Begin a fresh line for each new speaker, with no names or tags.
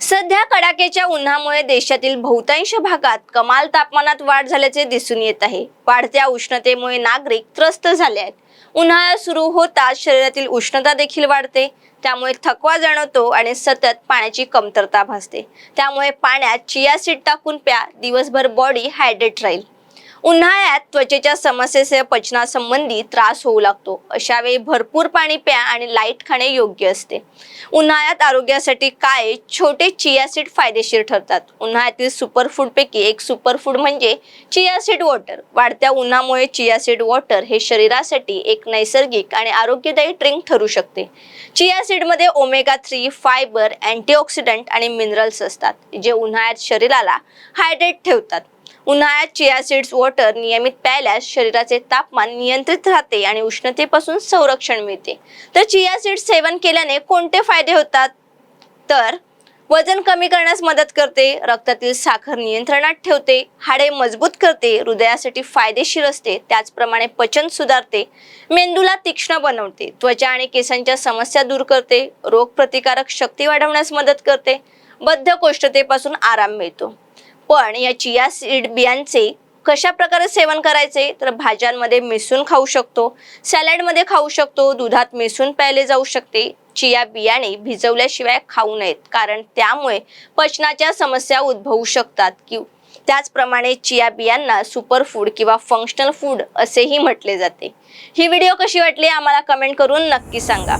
सध्या कडाक्याच्या उन्हामुळे देशातील बहुतांश भागात कमाल तापमानात वाढ झाल्याचे दिसून येत आहे. वाढत्या उष्णतेमुळे नागरिक त्रस्त झाले आहेत. उन्हाळा सुरू होताच शरीरातील उष्णता देखील वाढते. त्यामुळे थकवा जाणवतो आणि सतत पाण्याची कमतरता भासते. त्यामुळे पाण्यात चिया सीड टाकून प्या. दिवसभर बॉडी हायड्रेट राहील. उन्हाळ्यात त्वचेच्या समस्येसह पचनासंबंधी त्रास होऊ लागतो. अशा वेळी भरपूर पाणी प्या आणि लाइट खाणे योग्य असते. उन्हाळ्यात आरोग्यासाठी काय छोटे चिया सीड फायदेशीर ठरतात? उन्हाळ्यातील सुपरफूडपैकी एक सुपरफूड म्हणजे चिया सीड वॉटर. वाढत्या उन्हामुळे चिया सीड वॉटर हे शरीरासाठी एक नैसर्गिक आणि आरोग्यदायी ड्रिंक ठरू शकते. चिया सीडमध्ये ओमेगा थ्री फायबर अँटीऑक्सिडंट आणि मिनरल्स असतात जे उन्हाळ्यात शरीराला हायड्रेट ठेवतात. उन्हाळ्यात चिया सीड्स वॉटर नियमित प्यायल्यास शरीराचे तापमान नियंत्रित राहते आणि उष्णतेपासून संरक्षण मिळते. तर चिया सीड्स सेवन केल्याने कोणते फायदे होतात? तर वजन कमी करण्यास मदत करते रक्तातील साखर नियंत्रणात ठेवते हाडे मजबूत करते हृदयासाठी फायदेशीर असते त्याचप्रमाणे पचन सुधारते मेंदूला तीक्ष्ण बनवते त्वचा आणि केसांच्या समस्या दूर करते रोगप्रतिकारक शक्ती वाढवण्यास मदत करते बद्धकोष्ठतेपासून आराम मिळतो. पण या चिया सीड बियांचे कशा प्रकारे सेवन करायचे? तर भाज्यांमध्ये मिसळून खाऊ शकतो सॅलडमध्ये खाऊ शकतो दुधात मिसळून प्यायले जाऊ शकते. चिया बियाणे भिजवल्याशिवाय खाऊ नयेत कारण त्यामुळे पचनाच्या समस्या उद्भवू शकतात. कि त्याचप्रमाणे चिया बियांना सुपर फूड किंवा फंक्शनल फूड असेही म्हटले जाते. ही व्हिडिओ कशी वाटली? आम्हाला कमेंट करून नक्की सांगा.